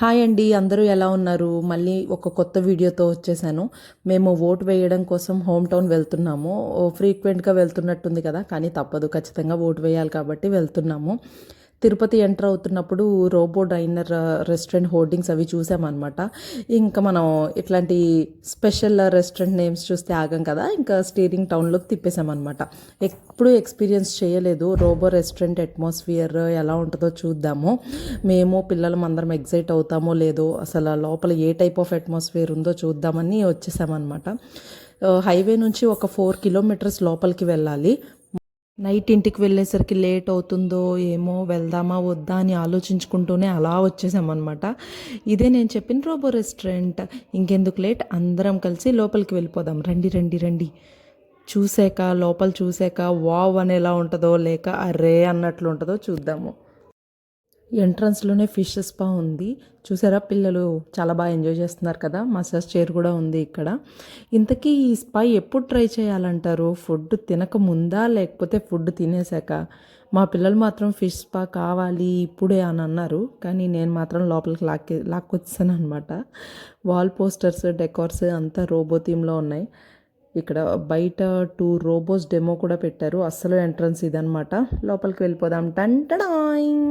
Hi అండి అందరూ ఎలా ఉన్నారు? మళ్ళీ ఒక కొత్త వీడియోతో వచ్చేసాను. మేము ఓటు వేయడం కోసం హోమ్ టౌన్ వెళ్తున్నాము. ఓ ఫ్రీక్వెంట్గా వెళ్తున్నట్టుంది కదా కానీ తప్పదు. ఖచ్చితంగా ఓటు వేయాలి కాబట్టి వెళ్తున్నాము. తిరుపతి ఎంటర్ అవుతున్నప్పుడు రోబో డైనర్ రెస్టారెంట్ హోర్డింగ్స్ అవి చూసామన్నమాట. ఇంకా మనం ఇట్లాంటి స్పెషల్ రెస్టారెంట్ నేమ్స్ చూస్తే ఆగం కదా. ఇంకా స్టీరింగ్ టౌన్లోకి తిప్పేసామన్నమాట. ఎప్పుడూ ఎక్స్పీరియన్స్ చేయలేదు. రోబో రెస్టారెంట్ అట్మాస్ఫియర్ ఎలా ఉంటుందో చూద్దాము. మేము పిల్లలం అందరం ఎగ్జైట్ అవుతామో లేదో అసలు లోపల ఏ టైప్ ఆఫ్ అట్మాస్ఫియర్ ఉందో చూద్దామని వచ్చేసామన్నమాట. హైవే నుంచి ఒక ఫోర్ కిలోమీటర్స్ లోపలికి వెళ్ళాలి. నైట్ ఇంటికి వెళ్ళేసరికి లేట్ అవుతుందో ఏమో వెళ్దామా వద్దా అని ఆలోచించుకుంటూనే అలా వచ్చేసామన్నమాట. ఇదే నేను చెప్పిన రోబో రెస్టారెంట్. ఇంకెందుకు లేట్? అందరం కలిసి లోపలికి వెళ్ళిపోదాం. రండి రండి రండి. చూసాక లోపల చూసాక వావ్ అనేలా ఉంటుందో లేక అరే అన్నట్లు ఉంటుందో చూద్దాము. ఎంట్రన్స్లోనే ఫిష్ స్పా ఉంది. చూసారా? పిల్లలు చాలా బాగా ఎంజాయ్ చేస్తున్నారు కదా? మసాజ్ చైర్ కూడా ఉంది ఇక్కడ. ఇంతకీ ఈ స్పా ఎప్పుడు ట్రై చేయాలంటారు? ఫుడ్ తినక ముందా? లేకపోతే ఫుడ్ తినేసాక మా పిల్లలు మాత్రం ఫిష్ స్పా కావాలి ఇప్పుడే అని అన్నారు. కానీ నేను మాత్రం లోపలికి లాక్కి లాక్కొచ్చాను అనమాట వాల్ పోస్టర్స్ డెకార్స్ అంతా రోబో థీమ్లో ఉన్నాయి. ఇక్కడ బయట టూ రోబోస్ డెమో కూడా పెట్టారు. అస్సలు ఎంట్రన్స్ ఇదనమాట లోపలికి వెళ్ళిపోదాం. టంటడాయింగ్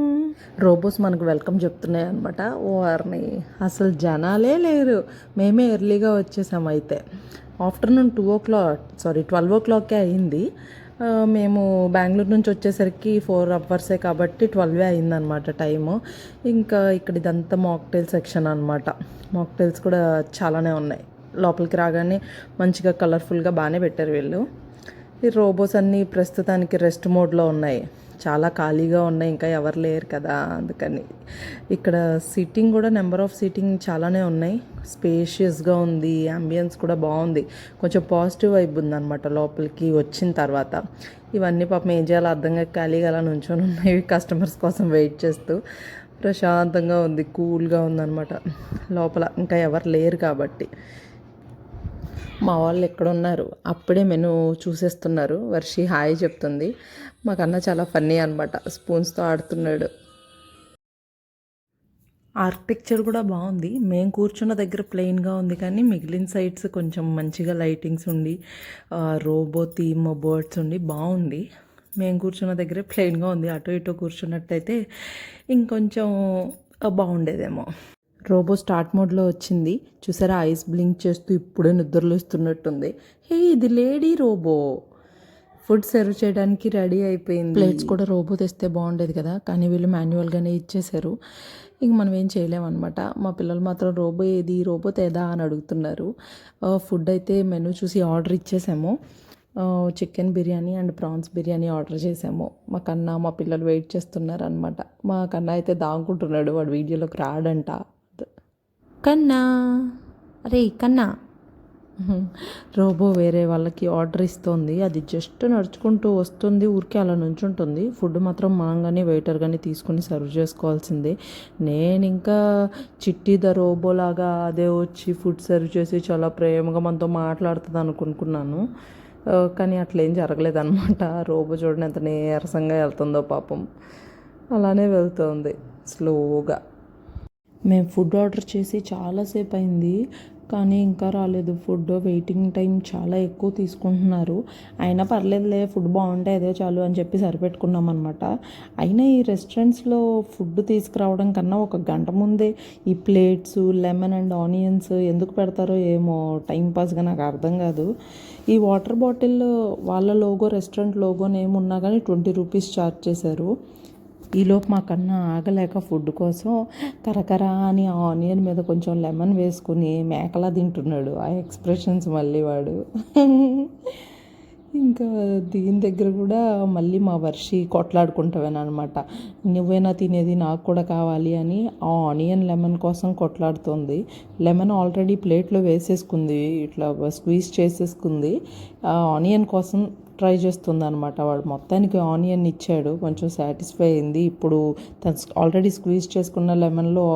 రోబోస్ మనకు వెల్కమ్ చెప్తున్నాయి అనమాట ఓ అర్ని. అసలు జనాలే లేరు. మేమే ఎర్లీగా వచ్చేసాం అయితే. Afternoon two o'clock sorry twelve ఓ క్లాక్కే అయింది. మేము బెంగళూరు నుంచి వచ్చేసరికి ఫోర్ అవర్సే కాబట్టి ట్వెల్వే అయిందనమాట టైము. ఇంకా ఇక్కడ ఇదంతా మాక్టైల్ సెక్షన్ అనమాట మాక్టైల్స్ కూడా చాలానే ఉన్నాయి. లోపలికి రాగానే మంచిగా కలర్ఫుల్గా బాగానే పెట్టారు వీళ్ళు. ఈ రోబోస్ అన్నీ ప్రస్తుతానికి రెస్ట్ మోడ్లో ఉన్నాయి. చాలా ఖాళీగా ఉన్నాయి ఇంకా ఎవరు లేరు కదా అందుకని. ఇక్కడ సీటింగ్ కూడా నెంబర్ ఆఫ్ సీటింగ్ చాలానే ఉన్నాయి. స్పేషియస్గా ఉంది అంబియన్స్ కూడా బాగుంది. కొంచెం పాజిటివ్ వైబ్ ఉందన్నమాట లోపలికి వచ్చిన తర్వాత. ఇవన్నీ పాపం ఏం చేయాలో అర్థం కాక ఖాళీగా అలా నుంచొని ఉన్నాయి కస్టమర్స్ కోసం వెయిట్ చేస్తూ. ప్రశాంతంగా ఉంది కూల్గా ఉందన్నమాట. లోపల ఇంకా ఎవరు లేరు కాబట్టి. మా వాళ్ళు ఎక్కడున్నారు అప్పుడే మెను చూసేస్తున్నారు. వర్షి హాయ్ చెప్తుంది. మాకన్నా చాలా ఫన్నీ అనమాట స్పూన్స్తో ఆడుతున్నాడు. ఆర్కిటెక్చర్ కూడా బాగుంది. మేము కూర్చున్న దగ్గర ప్లెయిన్గా ఉంది కానీ మిగిలిన సైడ్స్ కొంచెం మంచిగా లైటింగ్స్ ఉండి రోబో థీమ్ బర్డ్స్ ఉండి బాగుంది. మేము కూర్చున్న దగ్గరే ప్లెయిన్గా ఉంది. అటు ఇటు కూర్చున్నట్టయితే ఇంకొంచెం బాగుండేదేమో. రోబో స్టార్ట్ మోడ్లో వచ్చింది. చూసారా? ఐస్ బ్లింక్ చేస్తూ ఇప్పుడే నిద్రలుస్తున్నట్టుంది. హే ఇది లేడీ రోబో. ఫుడ్ సర్వ్ చేయడానికి రెడీ అయిపోయింది. ప్లేట్స్ కూడా రోబో తెస్తే బాగుండేది కదా? కానీ వీళ్ళు మాన్యువల్గానే ఇచ్చేశారు. ఇంక మనం ఏం చేయలేమన్నమాట. మా పిల్లలు మాత్రం రోబో ఏది రోబో తేదా అని అడుగుతున్నారు. ఫుడ్ అయితే మెనూ చూసి order ఇచ్చేసాము. Chicken biryani and prawns biryani order చేసాము. మా కన్నా మా పిల్లలు వెయిట్ చేస్తున్నారు అనమాట మా కన్నా అయితే దాంకుంటున్నాడు. వాడు వీడియోలోకి రాడంట. కన్నా. అరే కన్నా. రోబో వేరే వాళ్ళకి ఆర్డర్ ఇస్తుంది. అది జస్ట్ నడుచుకుంటూ వస్తుంది. ఊరికే అలా నుంచుంటుంది. ఫుడ్ మాత్రం మనంగానే వెయిటర్ కానీ తీసుకుని సర్వ్ చేసుకోవాల్సిందే. నేను ఇంకా చిట్టి ద రోబో లాగా అదే వచ్చి ఫుడ్ సర్వ్ చేసి చాలా ప్రేమగా మనతో మాట్లాడుతుంది అనుకుంటున్నాను. కానీ అట్లా ఏం జరగలేదన్నమాట రోబో చూడని ఎంత నీరసంగా వెళ్తుందో పాపం. అలానే వెళ్తుంది. స్లోగా మేము ఫుడ్ ఆర్డర్ చేసి చాలాసేపు అయింది కానీ ఇంకా రాలేదు. ఫుడ్ వెయిటింగ్ టైం చాలా ఎక్కువ తీసుకుంటున్నారు. అయినా పర్లేదులే ఫుడ్ బాగుంటే అదే చాలు అని చెప్పి సరిపెట్టుకున్నాం అనమాట అయినా ఈ రెస్టారెంట్స్లో ఫుడ్ తీసుకురావడం కన్నా ఒక గంట ముందే ఈ ప్లేట్స్ లెమన్ అండ్ ఆనియన్స్ ఎందుకు పెడతారో ఏమో టైంపాస్గా నాకు అర్థం కాదు. ఈ వాటర్ బాటిల్ వాళ్ళ లోగో రెస్టారెంట్ లోగో నేమ్ ఉన్నా కానీ ట్వంటీ రూపీస్ ఛార్జ్ చేశారు. ఈలోపు మా కన్నా ఆగలేక ఫుడ్ కోసం కరకర అని ఆనియన్ మీద కొంచెం లెమన్ వేసుకుని మేకలా తింటున్నాడు. ఆ ఎక్స్ప్రెషన్స్ మళ్ళీ వాడు. ఇంకా దీని దగ్గర కూడా మళ్ళీ మా వర్షి కొట్లాడుకుంటావేనమాట నువ్వేనా తినేది నాకు కూడా కావాలి అని ఆ ఆనియన్ లెమన్ కోసం కొట్లాడుతుంది. లెమన్ ఆల్రెడీ ప్లేట్లో వేసేసుకుంది. ఇట్లా స్క్వీజ్ చేసేసుకుంది. ఆ ఆనియన్ కోసం ట్రై చేస్తుందనమాట వాడు మొత్తానికి ఆనియన్ ఇచ్చాడు. కొంచెం సాటిస్ఫై అయింది. ఇప్పుడు తను ఆల్రెడీ స్క్వీజ్ చేసుకున్న లెమన్లో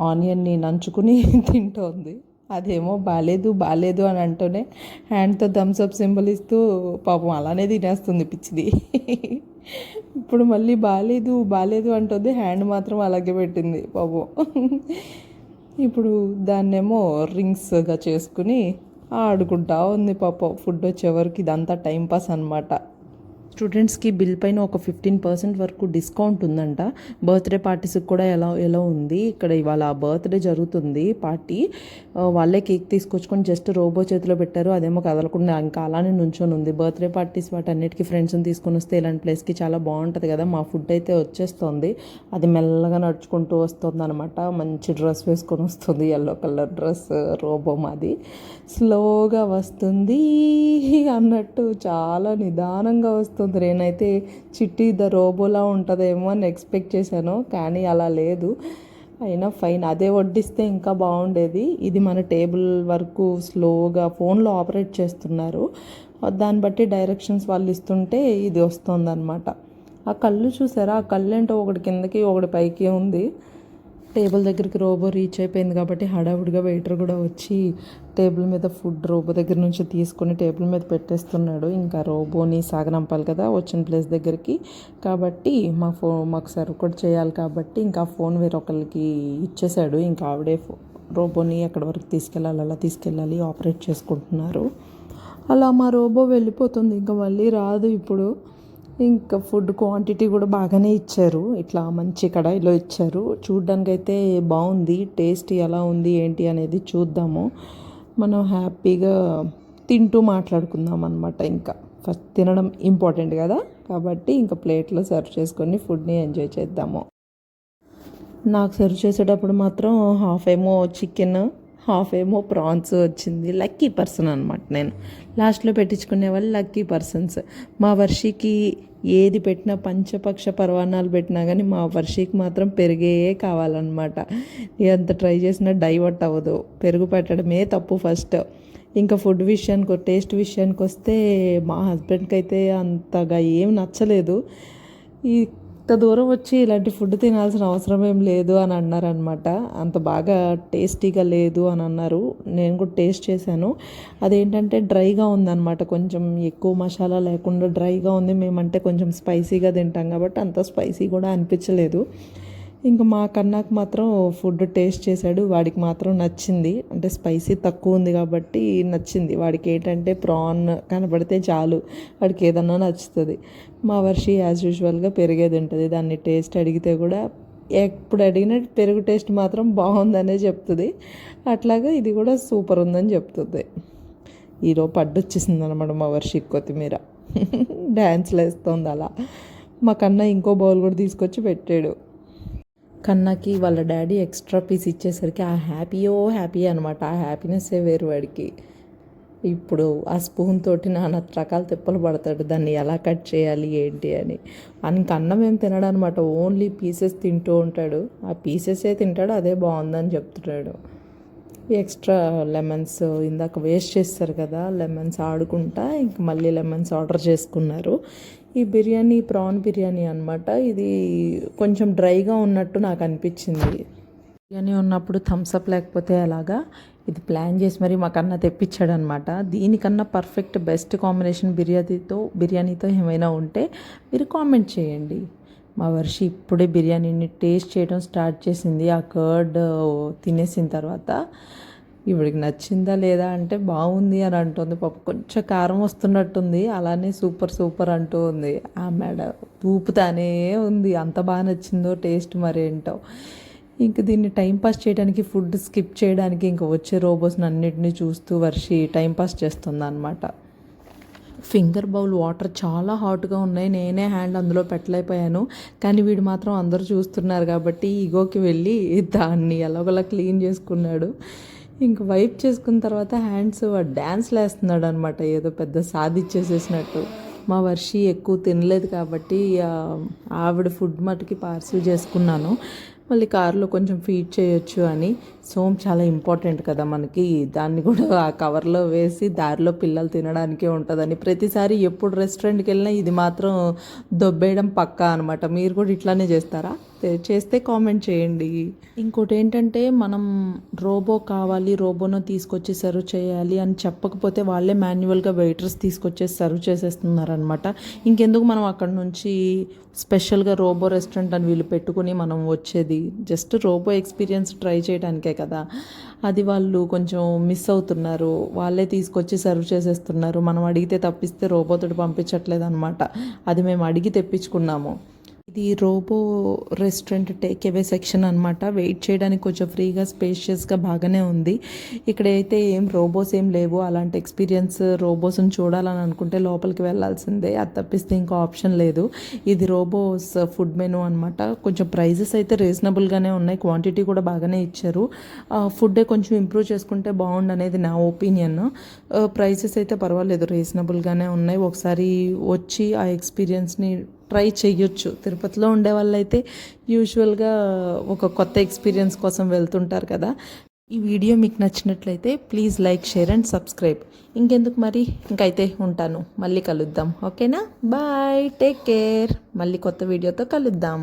ఆనియన్ని నంచుకుని తింటోంది. అదేమో బాగాలేదు బాగాలేదు అని అంటూనే హ్యాండ్తో థమ్స్అప్ సింబల్ ఇస్తూ పాపం అలానే తినేస్తుంది పిచ్చిది. ఇప్పుడు మళ్ళీ బాగాలేదు బాగాలేదు అంటుంది. హ్యాండ్ మాత్రం అలాగే పెట్టింది. పాపం. ఇప్పుడు దాన్నేమో రింగ్స్గా చేసుకుని ఆడుకుంటా ఉంది పాపం. ఫుడ్ వచ్చే వరకు ఇదంతా టైంపాస్ అనమాట స్టూడెంట్స్కి బిల్ పైన ఒక ఫిఫ్టీన్ పర్సెంట్ వరకు డిస్కౌంట్ ఉందంట. బర్త్డే పార్టీస్కి కూడా ఎలా ఎలా ఉంది? ఇక్కడ ఇవాళ బర్త్డే జరుగుతుంది పార్టీ. వాళ్ళే కేక్ తీసుకొచ్చుకొని జస్ట్ రోబో చేతిలో పెట్టారు. అదేమో కదలకుండా ఇంకా అలానే నుంచొని ఉంది. బర్త్డే పార్టీస్ వాటన్నిటికీ ఫ్రెండ్స్ని తీసుకొని వస్తే ఇలాంటి ప్లేస్కి చాలా బాగుంటుంది కదా. మా ఫుడ్ అయితే వచ్చేస్తుంది. అది మెల్లగా నడుచుకుంటూ వస్తుంది అనమాట మంచి డ్రెస్ వేసుకొని వస్తుంది. ఎల్లో కలర్ డ్రెస్ రోబో మాది. స్లోగా వస్తుంది అన్నట్టు చాలా నిదానంగా వస్తుంది. నేనైతే చిట్టి ద రోబోలా ఉంటుందేమో అని ఎక్స్పెక్ట్ చేశాను కానీ అలా లేదు. అయినా ఫైన్ అదే వడ్డిస్తే ఇంకా బాగుండేది. ఇది మన టేబుల్ వరకు స్లోగా ఫోన్లో ఆపరేట్ చేస్తున్నారు. దాన్ని బట్టి డైరెక్షన్స్ వాళ్ళు ఇస్తుంటే ఇది వస్తుందన్నమాట. ఆ కళ్ళు చూసారా? ఆ కళ్ళు ఏంటో ఒకటి కిందకి ఒకటి పైకి ఉంది. టేబుల్ దగ్గరికి రోబో రీచ్ అయిపోయింది కాబట్టి హడావుడిగా వెయిటర్ కూడా వచ్చి టేబుల్ మీద ఫుడ్ రోబో దగ్గర నుంచి తీసుకొని టేబుల్ మీద పెట్టేస్తున్నాడు. ఇంకా రోబోని సాగనంపాలి కదా వచ్చిన ప్లేస్ దగ్గరికి. కాబట్టి మా ఫో మాకు సర్వ్ కూడా చేయాలి కాబట్టి ఇంకా ఫోన్ వేరొకరికి ఇచ్చేసాడు ఇంకా ఆవిడే ఫో- రోబోని ఎక్కడి వరకు తీసుకెళ్ళాలి అలా తీసుకెళ్ళాలి ఆపరేట్ చేసుకుంటున్నారు. అలా మా రోబో వెళ్ళిపోతుంది. ఇంకా మళ్ళీ రాదు ఇప్పుడు. ఇంకా ఫుడ్ క్వాంటిటీ కూడా బాగానే ఇచ్చారు. ఇట్లా మంచి కడాయిలో ఇచ్చారు. చూడ్డానికి అయితే బాగుంది. టేస్ట్ ఎలా ఉంది ఏంటి అనేది చూద్దాము. మనం హ్యాపీగా తింటూ మాట్లాడుకుందాం అనమాట ఇంకా. ఫస్ట్ తినడం ఇంపార్టెంట్ కదా? కాబట్టి ఇంకా ప్లేట్లో సర్వ్ చేసుకొని ఫుడ్ని ఎంజాయ్ చేద్దాము. నాకు సర్వ్ చేసేటప్పుడు మాత్రం హాఫ్ ఏమో చికెన్ హాఫ్ ఏమో ప్రాన్స్ వచ్చింది. లక్కీ పర్సన్ అనమాట నేను. లాస్ట్లో పెట్టించుకునే వాళ్ళు లక్కీ పర్సన్స్ మా వర్షికి ఏది పెట్టినా పంచపక్ష పర్వాణాలు పెట్టినా కానీ మా వర్షికి మాత్రం పెరిగే కావాలన్నమాట. ఎంత ట్రై చేసినా డైవర్ట్ అవ్వదు. పెరుగు పెట్టడమే తప్పు ఫస్ట్ ఇంకా ఫుడ్ విషయానికి టేస్ట్ విషయానికి వస్తే మా హస్బెండ్కి అయితే అంతగా ఏం నచ్చలేదు. ఈ ఇంత దూరం వచ్చి ఇలాంటి ఫుడ్ తినాల్సిన అవసరం ఏం లేదు అని అన్నారనమాట అంత బాగా టేస్టీగా లేదు అని అన్నారు. నేను కూడా టేస్ట్ చేశాను. అదేంటంటే డ్రైగా ఉందన్నమాట. కొంచెం ఎక్కువ మసాలా లేకుండా డ్రైగా ఉంది. మేమంటే కొంచెం స్పైసీగా తింటాం కాబట్టి అంత స్పైసీ కూడా అనిపించలేదు. ఇంకా మా కన్నాకు మాత్రం ఫుడ్ టేస్ట్ చేశాడు. వాడికి మాత్రం నచ్చింది. అంటే స్పైసీ తక్కువ ఉంది కాబట్టి నచ్చింది. వాడికి ఏంటంటే ప్రాన్ కనబడితే చాలు. వాడికి ఏదన్నా నచ్చుతుంది. మా వర్షి యాజ్ యూజువల్గా పెరిగేది ఉంటుంది. దాన్ని టేస్ట్ అడిగితే కూడా ఎప్పుడు అడిగిన పెరుగు టేస్ట్ మాత్రం బాగుందనే చెప్తుంది. అట్లాగా ఇది కూడా సూపర్ ఉందని చెప్తుంది. ఈరోజు పడ్డొచ్చేసింది అనమాట మా వర్షి కొత్తిమీర. డ్యాన్స్లు వేస్తుంది అలా. మా కన్నా ఇంకో బౌల్ కూడా తీసుకొచ్చి పెట్టాడు. కన్నాకి వాళ్ళ డాడీ ఎక్స్ట్రా పీస్ ఇచ్చేసరికి ఆ హ్యాపీయో హ్యాపీ అనమాట ఆ హ్యాపీనెస్సే వేరు వాడికి. ఇప్పుడు ఆ స్పూన్ తోటి నాన్న రకాల తిప్పలు పడతాడు. దాన్ని ఎలా కట్ చేయాలి ఏంటి అని. ఆయనకి అన్నం ఏం తినడు అనమాట ఓన్లీ పీసెస్ తింటూ ఉంటాడు. ఆ పీసెసే తింటాడు అదే బాగుందని చెప్తున్నాడు. ఎక్స్ట్రా లెమన్స్ ఇందాక వేస్ట్ చేస్తారు కదా లెమన్స్ ఆడుకుంటా ఇంక మళ్ళీ లెమన్స్ ఆర్డర్ చేసుకున్నారు. ఈ బిర్యానీ ప్రాన్ బిర్యానీ అనమాట ఇది కొంచెం డ్రైగా ఉన్నట్టు నాకు అనిపించింది. బిర్యానీ ఉన్నప్పుడు థమ్స్అప్ లేకపోతే అలాగా ఇది ప్లాన్ చేసి మరి మాకన్నా తెప్పించాడు తెప్పించాడనమాట దీనికన్నా పర్ఫెక్ట్ బెస్ట్ కాంబినేషన్ బిర్యానీతో బిర్యానీతో ఏమైనా ఉంటే మీరు కామెంట్ చేయండి. మా వర్షి ఇప్పుడే బిర్యానీని టేస్ట్ చేయడం స్టార్ట్ చేసింది. ఆ కర్డ్ తినేసిన తర్వాత ఇవిడికి నచ్చిందా లేదా అంటే బాగుంది అని అంటుంది పాప. కొంచెం కారం వస్తున్నట్టుంది అలానే సూపర్ సూపర్ అంటూ ఉంది. ఆ మేడ ఊపుతానే ఉంది. అంత బాగా నచ్చిందో టేస్ట్ మరేంటో ఇంక దీన్ని టైంపాస్ చేయడానికి ఫుడ్ స్కిప్ చేయడానికి ఇంక వచ్చే రోబోస్ని అన్నిటిని చూస్తూ వర్షి టైంపాస్ చేస్తుంది అనమాట ఫింగర్ బౌల్ వాటర్ చాలా హాట్గా ఉన్నాయి. నేనే హ్యాండ్ అందులో పెట్టలేకపోయాను. కానీ వీడు మాత్రం అందరూ చూస్తున్నారు కాబట్టి ఈగోకి వెళ్ళి దాన్ని ఎలాగోలా క్లీన్ చేసుకున్నాడు. ఇంక వైప్ చేసుకున్న తర్వాత హ్యాండ్స్ డ్యాన్స్లు వేస్తున్నాడు అనమాట ఏదో పెద్ద సాధిచ్చేసేసినట్టు మా వర్షి ఎక్కువ తినలేదు కాబట్టి ఆవిడ ఫుడ్ మటుకి పార్సిల్ చేసుకున్నాను. మళ్ళీ కారులో కొంచెం ఫీడ్ చేయొచ్చు అని. సోమ్ చాలా ఇంపార్టెంట్ కదా మనకి. దాన్ని కూడా ఆ కవర్లో వేసి దారిలో పిల్లలు తినడానికే ఉంటుందని. ప్రతిసారి ఎప్పుడు రెస్టారెంట్కి వెళ్ళినా ఇది మాత్రం దొబ్బేయడం పక్కా అనమాట మీరు కూడా ఇట్లానే చేస్తారా? చేస్తే కామెంట్ చేయండి. ఇంకోటి ఏంటంటే మనం రోబో కావాలి రోబోను తీసుకొచ్చి సర్వ్ చేయాలి అని చెప్పకపోతే వాళ్ళే మాన్యువల్గా వెయిటర్స్ తీసుకొచ్చేసి సర్వ్ చేసేస్తున్నారు అనమాట ఇంకెందుకు మనం అక్కడ నుంచి స్పెషల్గా రోబో రెస్టారెంట్ అని వీళ్ళు పెట్టుకుని మనం వచ్చేది? జస్ట్ రోబో ఎక్స్పీరియన్స్ ట్రై చేయడానికే కదా. అది వాళ్ళు కొంచెం మిస్ అవుతున్నారు. వాళ్ళే తీసుకొచ్చి సర్వ్ చేసేస్తున్నారు. మనం అడిగితే తప్పిస్తే రోబోతోటి పంపించట్లేదు అనమాట అది మేము అడిగి తెప్పించుకున్నాము. ఇది robo restaurant take away section అనమాట వెయిట్ చేయడానికి కొంచెం ఫ్రీగా స్పేషియస్గా బాగానే ఉంది. ఇక్కడైతే ఏం రోబోస్ ఏం లేవు. అలాంటి ఎక్స్పీరియన్స్ రోబోస్ని చూడాలని అనుకుంటే లోపలికి వెళ్ళాల్సిందే. అది తప్పిస్తే ఇంకో ఆప్షన్ లేదు. ఇది రోబోస్ ఫుడ్ మెనూ అనమాట కొంచెం ప్రైజెస్ అయితే రీజనబుల్గానే ఉన్నాయి. క్వాంటిటీ కూడా బాగానే ఇచ్చారు. ఫుడ్ కొంచెం ఇంప్రూవ్ చేసుకుంటే బాగుండు అనేది నా ఒపీనియన్. ప్రైసెస్ అయితే పర్వాలేదు. రీజనబుల్గానే ఉన్నాయి. ఒకసారి వచ్చి ఆ ఎక్స్పీరియన్స్ని ట్రై చేయొచ్చు తిరుపతిలో ఉండే వాళ్ళైతే యూజువల్గా ఒక కొత్త ఎక్స్పీరియన్స్ కోసం వెళ్తుంటారు కదా. ఈ వీడియో మీకు నచ్చినట్లయితే please like share and subscribe. ఇంకెందుకు మరి? ఇంకైతే ఉంటాను. మళ్ళీ కలుద్దాం. ఓకేనా? బాయ్. Take care. మళ్ళీ కొత్త వీడియోతో కలుద్దాం.